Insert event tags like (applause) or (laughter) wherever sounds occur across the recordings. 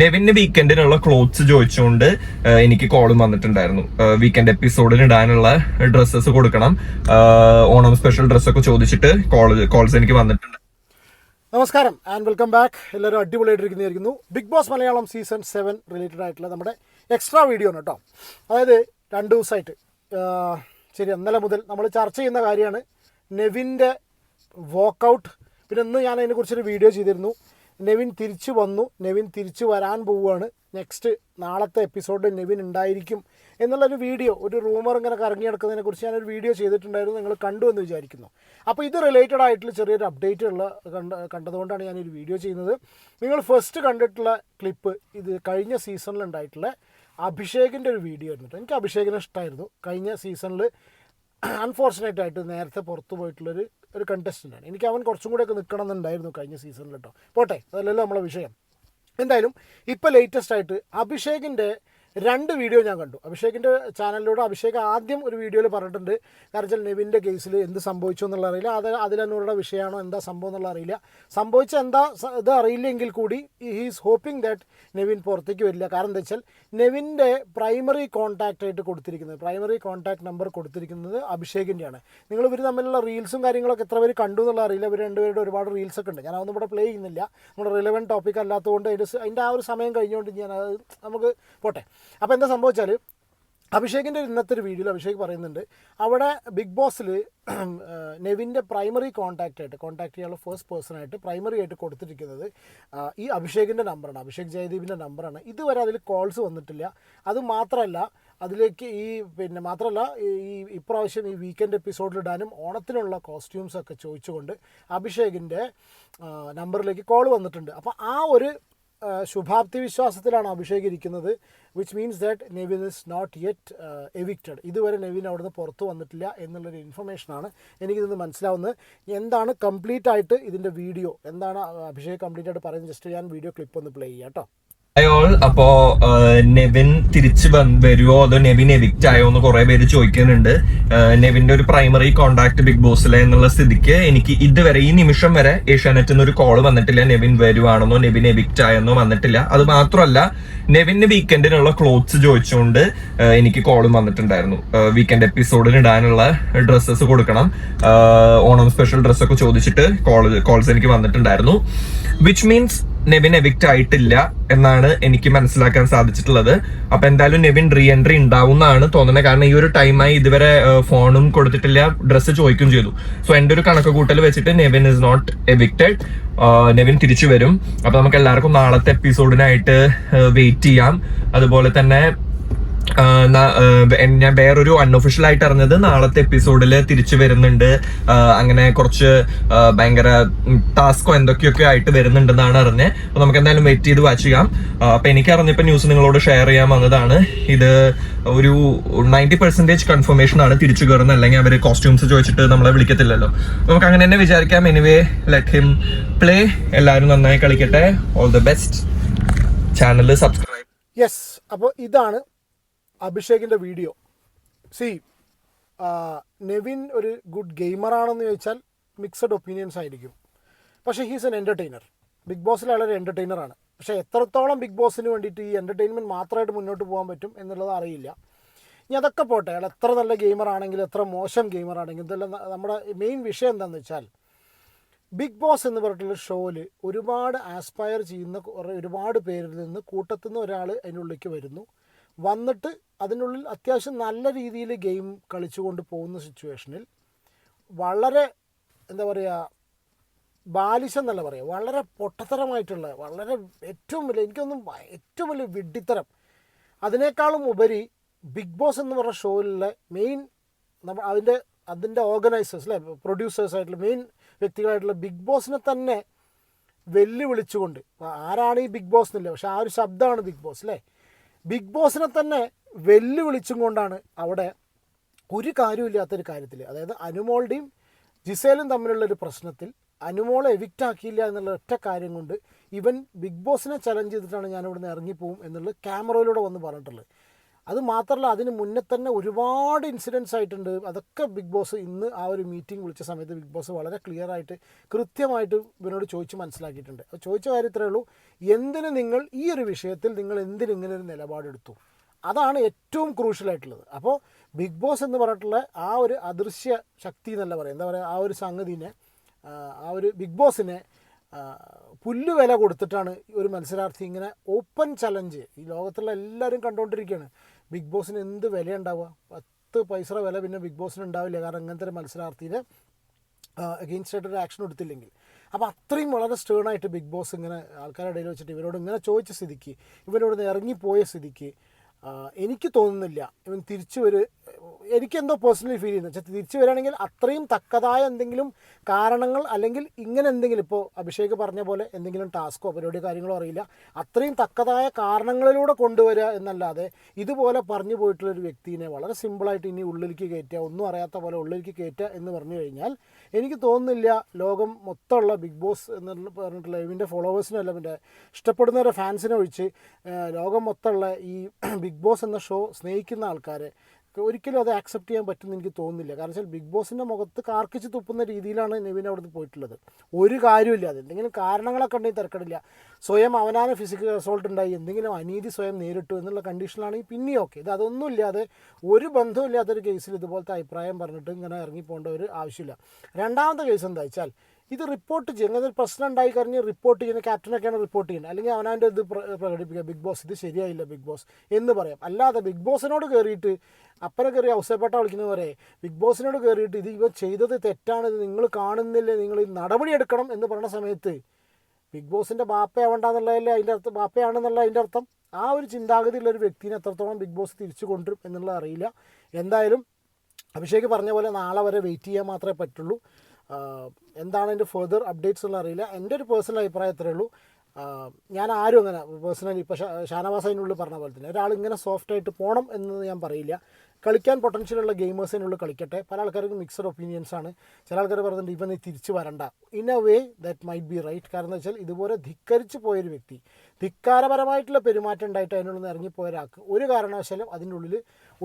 നെവിന് വീക്കെൻഡിനുള്ള clothes ചോദിച്ചുകൊണ്ട് എനിക്ക് കോളും വന്നിട്ടുണ്ടായിരുന്നു. വീക്കെൻഡ് എപ്പിസോഡിന് ഇടാനുള്ള ഡ്രസ്സസ് കൊടുക്കണം. ഓണം സ്പെഷ്യൽ ഡ്രസ്സൊക്കെ ചോദിച്ചിട്ട് കോൾ കോൾസ് എനിക്ക് വന്നിട്ടുണ്ട്. നമസ്കാരം ആൻഡ് വെൽക്കം ബാക്ക് എല്ലാവരും അടിപൊളിയായിട്ടിരിക്കുന്നതായിരിക്കുന്നു. Big boss Malayalam season seven related ആയിട്ടുള്ള നമ്മുടെ എക്സ്ട്രാ വീഡിയോ ആണ് കേട്ടോ. അതായത് രണ്ട് ദിവസമായിട്ട്. ശരി ഇന്നലെ മുതൽ നമ്മൾ ചർച്ച ചെയ്യുന്ന കാര്യമാണ് നെവിന്റെ വോക്കൗട്ട് പിന്നെ ഇന്ന് ഞാൻ അതിനെക്കുറിച്ചൊരു വീഡിയോ ചെയ്തിരുന്നു. നെവിൻ തിരിച്ചു വന്നു. നെവിൻ തിരിച്ചു വരാൻ പോവുകയാണ്. നെക്സ്റ്റ് നാളത്തെ എപ്പിസോഡിൽ നെവിൻ ഉണ്ടായിരിക്കും എന്നുള്ളൊരു വീഡിയോ ഒരു റൂമർ ഇങ്ങനെ കറങ്ങി നടക്കുന്നതിനെ കുറിച്ച് ഞാനൊരു വീഡിയോ ചെയ്തിട്ടുണ്ടായിരുന്നു. നിങ്ങൾ കണ്ടു എന്ന് വിചാരിക്കുന്നു. അപ്പോൾ ഇത് റിലേറ്റഡ് ആയിട്ടുള്ള ചെറിയൊരു അപ്ഡേറ്റ് ഉള്ള കണ്ട കണ്ടതുകൊണ്ടാണ് ഞാനൊരു വീഡിയോ ചെയ്യുന്നത്. നിങ്ങൾ ഫസ്റ്റ് കണ്ടിട്ടുള്ള ക്ലിപ്പ് ഇത് കഴിഞ്ഞ സീസണിൽ ഉണ്ടായിട്ടുള്ള അഭിഷേകിന്റെ ഒരു വീഡിയോ ആയിരുന്നു. എനിക്ക് അഭിഷേകിനെ ഇഷ്ടമായിരുന്നു കഴിഞ്ഞ സീസണിൽ അൺഫോർച്ചുനേറ്റ് ആയിട്ട് നേരത്തെ പുറത്തു പോയിട്ടുള്ളൊരു ഒരു കണ്ടസ്റ്റന്റാണ് എനിക്ക് അവൻ കുറച്ചും കൂടെയൊക്കെ നിൽക്കണം എന്നുണ്ടായിരുന്നു കഴിഞ്ഞ സീസണിൽ കേട്ടോ. പോട്ടെ അതല്ലല്ലോ നമ്മളെ വിഷയം. എന്തായാലും ഇപ്പോൾ ലേറ്റസ്റ്റ് ആയിട്ട് അഭിഷേകിന്റെ രണ്ട് വീഡിയോ ഞാൻ കണ്ടു. അഭിഷേകിന്റെ ചാനലിലൂടെ അഭിഷേക് ആദ്യം ഒരു വീഡിയോയിൽ പറഞ്ഞിട്ടുണ്ട്. കാരണം വെച്ചാൽ നെവിന്റെ കേസിൽ എന്ത് സംഭവിച്ചു എന്നുള്ള അറിയില്ല. അത് അതിലന്നൂറുടെ വിഷയമാണോ എന്താ സംഭവം എന്നുള്ള അറിയില്ല. സംഭവിച്ച എന്താ ഇത് അറിയില്ലെങ്കിൽ കൂടി ഹീസ് ഹോപ്പിംഗ് ദാറ്റ് നെവിൻ പുറത്തേക്ക് വരില്ല. കാരണം എന്താ വെച്ചാൽ നെവിന്റെ പ്രൈമറി കോൺടാക്റ്റ് ആയിട്ട് കൊടുത്തിരിക്കുന്നത് പ്രൈമറി കോൺടാക്ട് നമ്പർ കൊടുത്തിരിക്കുന്നത് അഭിഷേകിന്റെയാണ് നിങ്ങൾ ഇവർ തമ്മിലുള്ള റീൽസും കാര്യങ്ങളൊക്കെ എത്ര പേര് കണ്ടു എന്നുള്ള അറിയില്ല. ഇവർ രണ്ടുപേരുടെ ഒരുപാട് റീൽസ് ഒക്കെ ഉണ്ട്. ഞാൻ അതൊന്നും ഇവിടെ പ്ലേ ചെയ്യുന്നില്ല. നമ്മുടെ റിലവന്റ് ടോപ്പിക് അല്ലാത്തതുകൊണ്ട് അതിന്റെ അതിന്റെ ആ ഒരു സമയം കഴിഞ്ഞുകൊണ്ട് ഞാൻ അത് നമുക്ക് പോട്ടെ. അപ്പോൾ എന്താ സംഭവിച്ചാൽ അഭിഷേകിന്റെ ഇന്നത്തെ ഒരു വീഡിയോയിൽ അഭിഷേക് പറയുന്നുണ്ട്. അവിടെ ബിഗ് ബോസിൽ നെവിന്റെ പ്രൈമറി കോൺടാക്റ്റ് ആയിട്ട് കോൺടാക്ട് ചെയ്യാനുള്ള ഫസ്റ്റ് പേഴ്സൺ ആയിട്ട് പ്രൈമറി ആയിട്ട് കൊടുത്തിരിക്കുന്നത് ഈ അഭിഷേകിന്റെ നമ്പറാണ് അഭിഷേക് ജയദീപിന്റെ നമ്പറാണ് ഇതുവരെ അതിൽ കോൾസ് വന്നിട്ടില്ല. അത് മാത്രമല്ല അതിലേക്ക് ഈ പിന്നെ മാത്രമല്ല ഈ ഇപ്രാവശ്യം ഈ വീക്കെൻഡ് എപ്പിസോഡിൽ ഇടാനും ഓണത്തിനുള്ള കോസ്റ്റ്യൂംസ് ഒക്കെ ചോദിച്ചുകൊണ്ട് അഭിഷേകിന്റെ നമ്പറിലേക്ക് കോൾ വന്നിട്ടുണ്ട്. അപ്പോൾ ആ ഒരു ശുഭാപ്തി വിശ്വാസത്തിലാണ് അഭിഷേക് ഇരിക്കുന്നത് which means that Nevin is not yet evicted ഇതുവരെ നെവിൻ അവിടുന്ന് പുറത്ത് വന്നിട്ടില്ല എന്നുള്ളൊരു ഇൻഫർമേഷനാണ് എനിക്കിതൊന്ന് മനസ്സിലാവുന്നത്. എന്താണ് കംപ്ലീറ്റ് ആയിട്ട് ഇതിന്റെ വീഡിയോ എന്താണ് അഭിഷേക് കംപ്ലീറ്റ് ആയിട്ട് പറയുന്നത്? ജസ്റ്റ് ഞാൻ വീഡിയോ ക്ലിപ്പ് ഒന്ന് പ്ലേ ചെയ്യാം കേട്ടോ അപ്പോ നെവിൻ തിരിച്ചു വരുമോ അതോ നെവിൻ എവിക്റ്റ് ആയോ എന്ന് കുറെ പേര് ചോദിക്കുന്നുണ്ട്. നെവിന്റെ ഒരു പ്രൈമറി കോണ്ടാക്ട് ബിഗ് ബോസിലെ എന്നുള്ള സ്ഥിതിക്ക് എനിക്ക് ഇതുവരെ ഈ നിമിഷം വരെ ഏഷ്യാനെറ്റിൽ നിന്ന് ഒരു കോൾ വന്നിട്ടില്ല. നെവിൻ വരുവാണെന്നോ നെവിൻ എവിക്റ്റ് ആയെന്നോ വന്നിട്ടില്ല. അത് മാത്രമല്ല നെവിന് വീക്കെൻഡിനുള്ള ക്ലോത്ത്സ് ചോദിച്ചുകൊണ്ട് എനിക്ക് കോളും വന്നിട്ടുണ്ടായിരുന്നു. വീക്കെൻഡ് എപ്പിസോഡിന് ഇടാനുള്ള ഡ്രസ്സസ് കൊടുക്കണം. ഓണം സ്പെഷ്യൽ ഡ്രസ്സൊക്കെ ചോദിച്ചിട്ട് കോൾ കോൾസ് എനിക്ക് വന്നിട്ടുണ്ടായിരുന്നു. വിച്ച് മീൻസ് നെവിൻ എവിക്റ്റ് ആയിട്ടില്ല എന്നാണ് എനിക്ക് മനസ്സിലാക്കാൻ സാധിച്ചിട്ടുള്ളത്. അപ്പൊ എന്തായാലും നെവിൻ റീ എൻട്രി ഉണ്ടാവുന്നതാണ് തോന്നുന്നത്. കാരണം ഈ ഒരു ടൈമായി ഇതുവരെ ഫോണും കൊടുത്തിട്ടില്ല ഡ്രസ്സ് ചോദിക്കും ചെയ്തു. സോ എന്റെ ഒരു കണക്ക് കൂട്ടൽ വെച്ചിട്ട് Nevin is not evicted Nevin തിരിച്ചു വരും. അപ്പൊ നമുക്ക് എല്ലാവർക്കും നാളത്തെ എപ്പിസോഡിനായിട്ട് വെയിറ്റ് ചെയ്യാം. അതുപോലെ തന്നെ ഞാൻ വേറൊരു അൺഒഫീഷ്യൽ ആയിട്ട് അറിഞ്ഞത് നാളത്തെ എപ്പിസോഡിൽ തിരിച്ചു വരുന്നുണ്ട്. അങ്ങനെ കുറച്ച് ഭയങ്കര ടാസ്കോ എന്തൊക്കെയൊക്കെ ആയിട്ട് വരുന്നുണ്ടെന്നാണ് അറിഞ്ഞത് അപ്പൊ നമുക്ക് എന്തായാലും വെയിറ്റ് ചെയ്ത് വാച്ച് ചെയ്യാം. അപ്പൊ എനിക്ക് അറിഞ്ഞപ്പോ ന്യൂസ് നിങ്ങളോട് ഷെയർ ചെയ്യാൻ വന്നതാണ്. ഇത് ഒരു നയന്റി പെർസെന്റേജ് കൺഫർമേഷൻ ആണ് തിരിച്ചു കയറുന്നത് അല്ലെങ്കിൽ അവർ കോസ്റ്റ്യൂംസ് ചോദിച്ചിട്ട് നമ്മളെ വിളിക്കത്തില്ലല്ലോ. നമുക്ക് അങ്ങനെ തന്നെ വിചാരിക്കാം. എനിവേ ലെറ്റ് ഹിം പ്ലേ എല്ലാവരും നന്നായി കളിക്കട്ടെ. All the best channel subscribe yes അപ്പോൾ ഇതാണ് അഭിഷേകിന്റെ വീഡിയോ. സി നെവിൻ ഒരു ഗുഡ് ഗെയിമറാണെന്ന് ചോദിച്ചാൽ മിക്സഡ് ഒപ്പീനിയൻസ് ആയിരിക്കും. പക്ഷേ ഹീസ് എൻ എന്റർടൈനർ ബിഗ് ബോസിൽ വളരെ എന്റർടൈനറാണ് പക്ഷേ എത്രത്തോളം ബിഗ് ബോസിന് വേണ്ടിയിട്ട് ഈ എന്റർടൈൻമെന്റ് മാത്രമായിട്ട് മുന്നോട്ട് പോകാൻ പറ്റും എന്നുള്ളത് അറിയില്ല. ഇനി അതൊക്കെ പോട്ടെ അയാൾ എത്ര നല്ല ഗെയിമർ ആണെങ്കിലും എത്ര മോശം ഗെയിമർ ആണെങ്കിലും ഇതെല്ലാം നമ്മുടെ മെയിൻ വിഷയം എന്താണെന്ന് വെച്ചാൽ ബിഗ് ബോസ് എന്ന് പറഞ്ഞിട്ടുള്ള ഷോയിൽ ഒരുപാട് ആസ്പയർ ചെയ്യുന്ന ഒരുപാട് പേരിൽ നിന്ന് കൂട്ടത്തുനിന്ന് ഒരാൾ അതിനുള്ളിലേക്ക് വരുന്നു. വന്നിട്ട് അതിനുള്ളിൽ അത്യാവശ്യം നല്ല രീതിയിൽ ഗെയിം കളിച്ചുകൊണ്ട് പോകുന്ന സിറ്റുവേഷനിൽ വളരെ എന്താ പറയുക ബാലിശം എന്നല്ല പറയുക വളരെ പൊട്ടത്തരമായിട്ടുള്ള വളരെ ഏറ്റവും വലിയ എനിക്കൊന്നും ഏറ്റവും വലിയ വിഡ്ഢിത്തരം. അതിനേക്കാളും ഉപരി ബിഗ് ബോസ് എന്ന് പറഞ്ഞ ഷോയിലെ മെയിൻ നമ്മൾ അതിന്റെ അതിന്റെ ഓർഗനൈസേഴ്സ് അല്ലേ പ്രൊഡ്യൂസേഴ്സ് ആയിട്ടുള്ള മെയിൻ വ്യക്തികളായിട്ടുള്ള ബിഗ് ബോസിനെ തന്നെ വെല്ലുവിളിച്ചുകൊണ്ട് ആരാണ് ഈ ബിഗ് ബോസ് എന്നില്ല പക്ഷെ ആ ഒരു ശബ്ദമാണ് ബിഗ് ബോസ് അല്ലേ? ബിഗ് ബോസിനെ തന്നെ വെല്ലുവിളിച്ചും കൊണ്ടാണ് അവിടെ ഒരു കാര്യമില്ലാത്തൊരു കാര്യത്തിൽ അതായത് അനുമോളുടെയും ജിസേലും തമ്മിലുള്ള ഒരു പ്രശ്നത്തിൽ അനുമോളെ എവിക്റ്റ് ആക്കിയില്ല എന്നുള്ള ഒറ്റ കാര്യം കൊണ്ട് ഇവൻ ബിഗ് ബോസിനെ ചലഞ്ച് ചെയ്തിട്ടാണ് ഞാൻ ഇവിടുന്ന് ഇറങ്ങിപ്പോവും എന്നുള്ളത് ക്യാമറയിലൂടെ വന്ന് പറഞ്ഞിട്ടുള്ളത്. അത് മാത്രമല്ല അതിന് മുന്നേ തന്നെ ഒരുപാട് ഇൻസിഡൻസ് ആയിട്ടുണ്ട്. അതൊക്കെ ബിഗ് ബോസ് ഇന്ന് ആ ഒരു മീറ്റിംഗ് വിളിച്ച സമയത്ത് ബിഗ് ബോസ് വളരെ ക്ലിയർ ആയിട്ട് കൃത്യമായിട്ട് ഇവനോട് ചോദിച്ച് മനസ്സിലാക്കിയിട്ടുണ്ട്. അപ്പോൾ ചോദിച്ച കാര്യം ഇത്രയേ ഉള്ളൂ. എന്തിന് നിങ്ങൾ ഈ ഒരു വിഷയത്തിൽ നിങ്ങൾ എന്തിനിങ്ങനെ ഒരു നിലപാടെടുത്തു? അതാണ് ഏറ്റവും ക്രൂഷ്യലായിട്ടുള്ളത് അപ്പോൾ ബിഗ് ബോസ് എന്ന് പറഞ്ഞിട്ടുള്ള ആ ഒരു അദൃശ്യ ശക്തി എന്നല്ല പറയാം എന്താ പറയുക? ആ ഒരു സംഗതിനെ ആ, ഒരു ബിഗ് ബോസിനെ പുല്ല് വില കൊടുത്തിട്ടാണ് ഒരു മത്സരാർത്ഥി ഇങ്ങനെ ഓപ്പൺ ചലഞ്ച് ഈ ലോകത്തുള്ള എല്ലാവരും കണ്ടുകൊണ്ടിരിക്കുകയാണ്. ബിഗ് ബോസിന് എന്ത് വില ഉണ്ടാവുക പത്ത് പൈസ വില പിന്നെ ബിഗ് ബോസിന് ഉണ്ടാവില്ല. കാരണം അങ്ങനത്തെ ഒരു മത്സരാർത്ഥിനെ അഗെയിൻസ്റ്റ് ആയിട്ട് ഒരു ആക്ഷൻ എടുത്തില്ലെങ്കിൽ. അപ്പോൾ അത്രയും വളരെ സ്റ്റേൺ ആയിട്ട് ബിഗ് ബോസ് ഇങ്ങനെ ആൾക്കാരുടെ ഇടയിൽ വെച്ചിട്ട് ഇവരോട് ഇങ്ങനെ ചോദിച്ച സ്ഥിതിക്ക് ഇവരോട് ഇറങ്ങിപ്പോയ സ്ഥിതിക്ക് എനിക്ക് തോന്നുന്നില്ല ഇവൻ തിരിച്ചു വരു എനിക്കെന്തോ പേഴ്സണലി ഫീൽ ചെയ്യുന്നത്. വെച്ചാൽ തിരിച്ചു വരികയാണെങ്കിൽ അത്രയും തക്കതായ എന്തെങ്കിലും കാരണങ്ങൾ അല്ലെങ്കിൽ ഇങ്ങനെ എന്തെങ്കിലും ഇപ്പോൾ അഭിഷേക് പറഞ്ഞ പോലെ എന്തെങ്കിലും ടാസ്കോ പരിപാടി കാര്യങ്ങളോ അറിയില്ല. അത്രയും തക്കതായ കാരണങ്ങളിലൂടെ കൊണ്ടുവരിക എന്നല്ലാതെ ഇതുപോലെ പറഞ്ഞു പോയിട്ടുള്ള ഒരു വ്യക്തിനെ വളരെ സിമ്പിളായിട്ട് ഇനി ഉള്ളിലേക്ക് കയറ്റുക ഒന്നും അറിയാത്ത പോലെ ഉള്ളിലേക്ക് കയറ്റുക എന്ന് പറഞ്ഞു കഴിഞ്ഞാൽ എനിക്ക് തോന്നുന്നില്ല ലോകം മൊത്തമുള്ള ബിഗ് ബോസ് എന്ന് പറഞ്ഞിട്ടുള്ള ഇവന്റെ ഫോളോവേഴ്സിനല്ല ഇവന്റെ ഇഷ്ടപ്പെടുന്നവരെ ഫാൻസിനെ ഒഴിച്ച് ലോകം മൊത്തമുള്ള ഈ (clears throat) ബിഗ് ബോസ് എന്ന ഷോ സ്നേഹിക്കുന്ന ആൾക്കാരെ ഒരിക്കലും അത് ആക്സെപ്റ്റ് ചെയ്യാൻ പറ്റുമെന്ന് എനിക്ക് തോന്നുന്നില്ല. കാരണം വെച്ചാൽ ബിഗ് ബോസിന്റെ മുഖത്ത് കാർക്കിച്ച് തുപ്പുന്ന രീതിയിലാണ് നിവിൻ അവിടുന്ന് പോയിട്ടുള്ളത്. ഒരു കാര്യമില്ല അത് എന്തെങ്കിലും കാരണങ്ങളൊക്കെ ഉണ്ടെങ്കിൽ തിരക്കടില്ല. സ്വയം അവനാന ഫിസിക്കൽ അസോൾട്ട് ഉണ്ടായി. എന്തെങ്കിലും അനീതി സ്വയം നേരിട്ടു എന്നുള്ള കണ്ടീഷനിലാണെങ്കിൽ പിന്നെയും ഓക്കെ ഇത് അതൊന്നും ഇല്ലാതെ ഒരു ബന്ധമില്ലാത്തൊരു കേസിൽ ഇതുപോലത്തെ അഭിപ്രായം പറഞ്ഞിട്ട് ഇങ്ങനെ ഇറങ്ങിപ്പോകേണ്ട ഒരു ആവശ്യമില്ല. രണ്ടാമത്തെ കേസ് എന്താ വെച്ചാൽ ഇത് റിപ്പോർട്ട് ചെയ്യും. ഒരു പ്രശ്നം ഉണ്ടായി കഴിഞ്ഞ് റിപ്പോർട്ട് ചെയ്യുന്ന ക്യാപ്റ്റനൊക്കെയാണ് റിപ്പോർട്ട് ചെയ്യുന്നത്. അല്ലെങ്കിൽ അവനവന്റെ ഇത് പ്ര- പ്രകടിപ്പിക്കുക. ബിഗ് ബോസ് ഇത് ശരിയായില്ല ബിഗ് ബോസ് എന്ന് പറയാം. അല്ലാതെ ബിഗ് ബോസിനോട് കയറിയിട്ട് അപ്പനെ കയറി ഔസേപ്പേട്ട വിളിക്കുന്നത് പോലെ ബിഗ് ബോസിനോട് കയറിയിട്ട് ഇത് ഇവ ചെയ്തത് തെറ്റാണ് ഇത് നിങ്ങൾ കാണുന്നില്ല നിങ്ങൾ ഈ നടപടി എടുക്കണം എന്ന് പറയുന്ന സമയത്ത് ബിഗ് ബോസിന്റെ ബാപ്പയാവണ്ടെന്നുള്ളതല്ലേ അതിന്റെ അർത്ഥം? ബാപ്പയാണെന്നുള്ള അതിന്റെ അർത്ഥം? ആ ഒരു ചിന്താഗതിയുള്ള ഒരു വ്യക്തിനെ എത്രത്തോളം ബിഗ് ബോസ് തിരിച്ചു കൊണ്ടുവരും എന്നുള്ളത് അറിയില്ല. എന്തായാലും അഭിഷേക് പറഞ്ഞ പോലെ നാളെ വരെ വെയിറ്റ് ചെയ്യാൻ മാത്രമേ പറ്റുള്ളൂ. എന്താണ് അതിന്റെ ഫെർദർ അപ്ഡേറ്റ്സ് ഉള്ള അറിയില്ല. എന്റെ ഒരു പേഴ്സണൽ അഭിപ്രായം ഉള്ളൂ. ഞാൻ ആരും അങ്ങനെ പേഴ്സണലി ഇപ്പോൾ ഷാനവാസ് അതിനുള്ളിൽ പറഞ്ഞ പോലെ തന്നെ ഒരാൾ ഇങ്ങനെ സോഫ്റ്റ് ആയിട്ട് പോകണം എന്ന് ഞാൻ പറയില്ല. കളിക്കാൻ പൊട്ടൻഷ്യൽ ഉള്ള ഗെയിമേഴ്സിനുള്ളിൽ കളിക്കട്ടെ. പല ആൾക്കാർക്കും മിക്സഡ് ഒപ്പീനിയൻസ് ആണ്. ചില ആൾക്കാർ ഇവൻ നീ തിരിച്ചു വരണ്ട. In a way that might be right കാരണം എന്ന് വെച്ചാൽ ഇതുപോലെ ധിക്കരിച്ച് പോയൊരു വ്യക്തി ധിക്കാരപരമായിട്ടുള്ള പെരുമാറ്റം ഉണ്ടായിട്ട് അതിനുള്ളിൽ നിന്ന് ഇറങ്ങിപ്പോയ ഒരാൾക്ക് ഒരു കാരണവശാലും അതിനുള്ളിൽ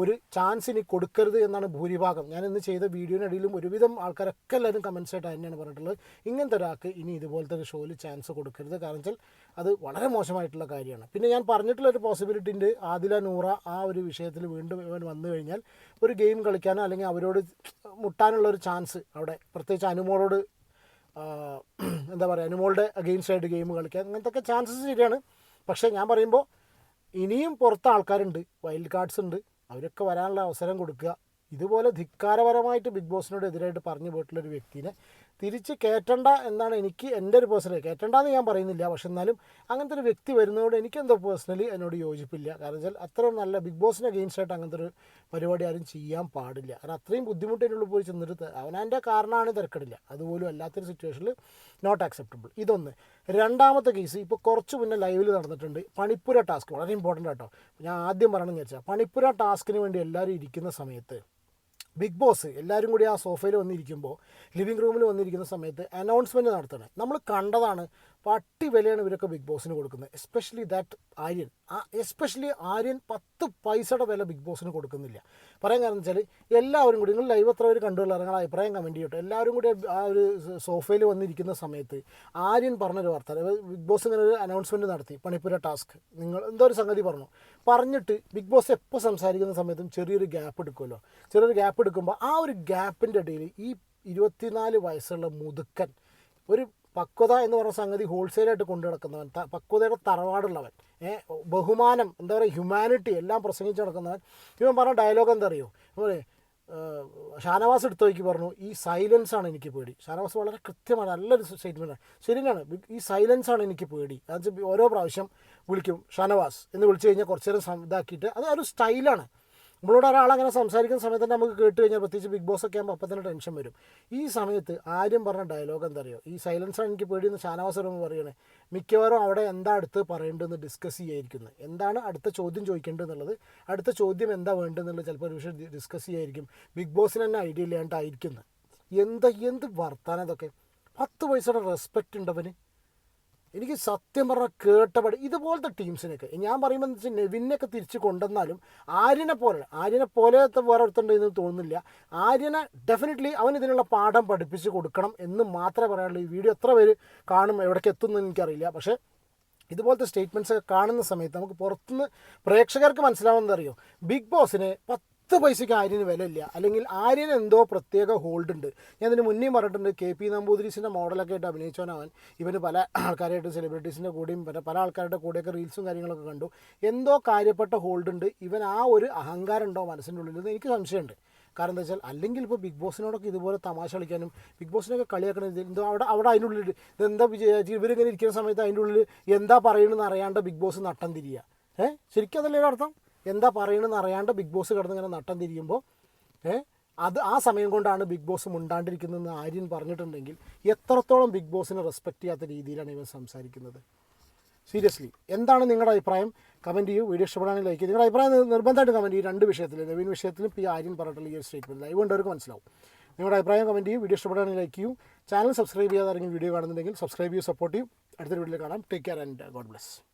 ഒരു ചാൻസ് ഇനി കൊടുക്കരുത് എന്നാണ് ഭൂരിഭാഗം. ഞാൻ ഇന്ന് ചെയ്ത വീഡിയോയിനിടയിലും ഒരുവിധം ആൾക്കാരൊക്കെ എല്ലാവരും കമൻസ് ആയിട്ട് തന്നെയാണ് പറഞ്ഞിട്ടുള്ളത്. ഇങ്ങനത്തെ ഒരാൾക്ക് ഇനി ഇതുപോലത്തെ ഒരു ഷോയിൽ ചാൻസ് കൊടുക്കരുത്. കാരണം വെച്ചാൽ അത് വളരെ മോശമായിട്ടുള്ള കാര്യമാണ്. പിന്നെ ഞാൻ പറഞ്ഞിട്ടുള്ള ഒരു പോസിബിലിറ്റി ഉണ്ട്. ആദില നൂറ ആ ഒരു വിഷയത്തിൽ വീണ്ടും ഇവൻ വന്നു കഴിഞ്ഞാൽ ഒരു ഗെയിം കളിക്കാനോ അല്ലെങ്കിൽ അവരോട് മുട്ടാനുള്ള ഒരു ചാൻസ് അവിടെ പ്രത്യേകിച്ച് അനുമോളോട് എന്താ പറയുക അനുമോളുടെ അഗെയിൻസ്റ്റ് ആയിട്ട് ഗെയിം കളിക്കാൻ അങ്ങനത്തെ ചാൻസസ് ശരിയാണ്. പക്ഷേ ഞാൻ പറയുമ്പോൾ ഇനിയും പുറത്ത് ആൾക്കാരുണ്ട്. വൈൽഡ് കാർഡ്സ് ഉണ്ട്. അവരൊക്കെ വരാനുള്ള അവസരം കൊടുക്കുക. ഇതുപോലെ ധിക്കാരപരമായിട്ട് ബിഗ് ബോസിനോട് എതിരായിട്ട് പറഞ്ഞു പോയിട്ടുള്ള ഒരു വ്യക്തിനെ തിരിച്ച് കയറ്റണ്ട എന്നാണ് എനിക്ക് എന്റെ ഒരു പേഴ്സണൽ കയറ്റണ്ടെന്ന് ഞാൻ പറയുന്നില്ല പക്ഷെ എന്നാലും അങ്ങനത്തെ ഒരു വ്യക്തി വരുന്നതോട് എനിക്ക് എന്തോ പേഴ്സണലി എന്നോട് യോജിപ്പില്ല. കാരണം വെച്ചാൽ അത്രയും നല്ല ബിഗ് ബോസിന് അഗെയിൻസ്റ്റ് ആയിട്ട് അങ്ങനത്തെ ഒരു പരിപാടി ആരും ചെയ്യാൻ പാടില്ല. കാരണം അത്രയും ബുദ്ധിമുട്ടിനുള്ളിൽ പോയി ചെന്നിട്ട് അവനവന്റെ കാരണമാണ് തിരക്കടില്ല. അതുപോലും അല്ലാത്തൊരു സിറ്റുവേഷനിൽ നോട്ട് ആക്സെപ്റ്റബിൾ ഇതൊന്ന്. രണ്ടാമത്തെ കേസ് ഇപ്പോൾ കുറച്ച് മുന്നേ ലൈവിൽ നടന്നിട്ടുണ്ട് പണിപ്പുര ടാസ്ക് വളരെ ഇമ്പോർട്ടന്റ് ആട്ടോ. ഞാൻ ആദ്യം പറയണമെന്ന് വിചാരിച്ചാൽ പണിപ്പുര ടാസ്കിന് വേണ്ടി എല്ലാവരും ഇരിക്കുന്ന സമയത്ത് ബിഗ് ബോസ് എല്ലാവരും കൂടി ആ സോഫയിൽ വന്നിരിക്കുമ്പോൾ ലിവിംഗ് റൂമിൽ വന്നിരിക്കുന്ന സമയത്ത് അനൗൺസ്മെന്റ് നടത്തണം. നമ്മൾ കണ്ടതാണ് പട്ടി വിലയാണ് ഇവരൊക്കെ ബിഗ് ബോസിന് കൊടുക്കുന്നത്. എസ്പെഷ്യലി ദാറ്റ് ആര്യൻ ആ എസ്പെഷ്യലി ആര്യൻ പത്ത് പൈസയുടെ വില ബിഗ് ബോസിന് കൊടുക്കുന്നില്ല. പറയാൻ കാരണം വെച്ചാൽ എല്ലാവരും കൂടി നിങ്ങൾ ലൈവ് എത്ര പേര് കണ്ടുള്ള നിങ്ങളുടെ അഭിപ്രായം കമന്റ് ചെയ്യട്ടെ. എല്ലാവരും കൂടി ആ ഒരു സോഫയിൽ വന്നിരിക്കുന്ന സമയത്ത് ആര്യൻ പറഞ്ഞൊരു വാർത്ത. ബിഗ് ബോസ് ഇങ്ങനെ ഒരു അനൗൺസ്മെന്റ് നടത്തി. പണിപ്പുര ടാസ്ക് നിങ്ങൾ എന്തോ ഒരു സംഗതി പറഞ്ഞു. പറഞ്ഞിട്ട് ബിഗ് ബോസ് എപ്പോൾ സംസാരിക്കുന്ന സമയത്തും ചെറിയൊരു ഗ്യാപ്പ് എടുക്കുമല്ലോ. ചെറിയൊരു ഗ്യാപ്പ് എടുക്കുമ്പോൾ ആ ഒരു ഗ്യാപ്പിന്റെ ഇടയിൽ ഈ ഇരുപത്തിനാല് വയസ്സുള്ള മുതുക്കൻ ഒരു പക്വത എന്ന് പറഞ്ഞ സംഗതി ഹോൾസെയിലായിട്ട് കൊണ്ടു നടക്കുന്നവൻ പക്വതയുടെ തറവാടുള്ളവൻ ബഹുമാനം എന്താ പറയുക ഹ്യൂമാനിറ്റി എല്ലാം പ്രസംഗിച്ച് നടക്കുന്നവൻ. ഇവൻ പറഞ്ഞ ഡയലോഗ് എന്താ അറിയോ? അതുപോലെ ഷാനവാസ് എടുത്തു നോക്കി പറഞ്ഞു ഈ സൈലൻസ് ആണ് എനിക്ക് പേടി. ഷാനവാസ് വളരെ കൃത്യമാണ് നല്ലൊരു സ്റ്റേറ്റ്മെന്റാണ് ശരിയാണ് ഈ സൈലൻസ് ആണ് എനിക്ക് പേടി. അതെന്ന് ഓരോ പ്രാവശ്യം വിളിക്കും ഷാനവാസ് എന്ന് വിളിച്ചു കഴിഞ്ഞാൽ കുറച്ച് നേരം ഇതാക്കിയിട്ട് അത് ഒരു സ്റ്റൈലാണ് നമ്മളോട് ഒരാൾ അങ്ങനെ സംസാരിക്കുന്ന സമയത്ത് തന്നെ നമുക്ക് കേട്ട് കഴിഞ്ഞാൽ പ്രത്യേകിച്ച് ബിഗ് ബോസ് ഒക്കെ ആകുമ്പോൾ അപ്പം തന്നെ ടെൻഷൻ വരും. ഈ സമയത്ത് ആരും പറഞ്ഞ ഡയലോഗ് എന്താ അറിയോ ഈ സൈലൻസാണ് എനിക്ക് പേടിയെന്ന് ഷാനവാസ് എന്ന് പറയണേ മിക്കവാറും അവിടെ എന്താ അടുത്ത് പറയേണ്ടതെന്ന് ഡിസ്കസ് ചെയ്യായിരിക്കുന്നത് എന്താണ് അടുത്ത ചോദ്യം ചോദിക്കേണ്ടതെന്നുള്ളത്? അടുത്ത ചോദ്യം എന്താ വേണ്ടതെന്നുള്ളത് ചിലപ്പോൾ ഒരു വിഷയം ഡിസ്കസ് ചെയ്യായിരിക്കും. ബിഗ് ബോസിന് തന്നെ ഐഡിയ ഇല്ലാണ്ടായിരിക്കുന്നത് എന്താ എന്ത് വർത്താനം ഇതൊക്കെ? പത്ത് പൈസയുടെ റെസ്പെക്റ്റ് ഉണ്ടവന്. എനിക്ക് സത്യം പറഞ്ഞാൽ കേട്ടപാട് ഇതുപോലത്തെ ടീംസിനൊക്കെ ഞാൻ പറയുമ്പോൾ വെച്ചാൽ നെവിനൊക്കെ തിരിച്ച് കൊണ്ടുവന്നാലും ആര്യനെ പോലെ ആര്യനെ പോലത്തെ വേറെ ഒരുത്തുണ്ടെന്ന് തോന്നുന്നില്ല. ആര്യനെ ഡെഫിനറ്റ്ലി അവൻ ഇതിനുള്ള പാഠം പഠിപ്പിച്ച് കൊടുക്കണം എന്ന് മാത്രമേ പറയാനുള്ളൂ. ഈ വീഡിയോ എത്ര പേര് കാണും എവിടേക്ക് എത്തുമെന്ന് എനിക്കറിയില്ല. പക്ഷേ ഇതുപോലത്തെ സ്റ്റേറ്റ്മെന്റ്സ് ഒക്കെ കാണുന്ന സമയത്ത് നമുക്ക് പുറത്തുനിന്ന് പ്രേക്ഷകർക്ക് മനസ്സിലാവുന്നത് അറിയോ? ബിഗ് ബോസിന് പത്ത് പൈസയ്ക്ക് ആര്യന് വിലയില്ല. അല്ലെങ്കിൽ ആര്യന് എന്തോ പ്രത്യേക ഹോൾഡ് ഉണ്ട്. ഞാൻ ഇതിന് മുന്നേ പറഞ്ഞിട്ടുണ്ട് കെ പി നമ്പൂതിരിസിന്റെ മോഡലൊക്കെ ആയിട്ട് അഭിനയിച്ചവനവൻ ഇവന് പല ആൾക്കാരായിട്ട് സെലിബ്രിറ്റീസിന്റെ കൂടെയും പല പല ആൾക്കാരുടെ കൂടെയൊക്കെ റീൽസും കാര്യങ്ങളൊക്കെ കണ്ടു. എന്തോ കാര്യപ്പെട്ട ഹോൾഡ് ഉണ്ട്. ഇവൻ ആ ഒരു അഹങ്കാരം ഉണ്ടോ മനസ്സിന്റെ ഉള്ളിൽ? എന്ന് എനിക്ക് സംശയമുണ്ട്. കാരണം എന്താ വെച്ചാൽ അല്ലെങ്കിൽ ഇപ്പോൾ ബിഗ് ബോസിനോടൊക്കെ ഇതുപോലെ തമാശ കളിക്കാനും ബിഗ് ബോസിനൊക്കെ കളിയാക്കണം എന്തോ അവിടെ അവിടെ അതിന്റെ ഉള്ളിൽ ഇതെന്താ ഇവരിങ്ങനെ ഇരിക്കുന്ന സമയത്ത് അതിന്റെ ഉള്ളിൽ എന്താ പറയണമെന്ന് അറിയാണ്ട് ബിഗ് ബോസ് നട്ടം തിരിയുക ഏഹ് ശരിക്കും അതല്ലേ അർത്ഥം? എന്താ പറയണമെന്ന് അറിയാണ്ട് ബിഗ് ബോസ് കിടന്ന് ഇങ്ങനെ നട്ടം തിരിയുമ്പോൾ ഏഹ് അത് ആ സമയം കൊണ്ടാണ് ബിഗ് ബോസ് മുണ്ടാണ്ടിരിക്കുന്നതെന്ന് ആര്യൻ പറഞ്ഞിട്ടുണ്ടെങ്കിൽ എത്രത്തോളം ബിഗ് ബോസിനെ റെസ്പെക്റ്റ് ചെയ്യാത്ത രീതിയിലാണ് ഇവൻ സംസാരിക്കുന്നത്? സീരിയസ്ലി എന്താണ് നിങ്ങളുടെ അഭിപ്രായം? കമന്റ് ചെയ്യൂ. വീഡിയോ ഇഷ്ടപ്പെടാണെങ്കിൽ ലൈക്ക് ചെയ്യും. നിങ്ങളുടെ അഭിപ്രായം നിർബന്ധമായിട്ട് കമന്റ് ചെയ്യും. രണ്ട് വിഷയത്തിൽ നവീൻ വിഷയത്തിലും ഈ ആര്യൻ പറഞ്ഞിട്ടുള്ള ഈ ഒരു സ്റ്റേറ്റ്മെന്റ് ലൈവ് ഉണ്ടവർക്ക് മനസ്സിലാവും. നിങ്ങളുടെ അഭിപ്രായം കമന്റ് ചെയ്യും. വീഡിയോ ഇഷ്ടപ്പെടാണെങ്കിൽ ലൈക്ക് ചെയ്യൂ. ചാനൽ സബ്സ്ക്രൈബ് ചെയ്യാതെ ഇറങ്ങി വീഡിയോ കാണുന്നുണ്ടെങ്കിൽ സബ്സ്ക്രൈബ് ചെയ്യൂ സപ്പോർട്ട് ചെയ്യും. അടുത്തൊരു വീഡിയോയിൽ കാണാം. Take care and God bless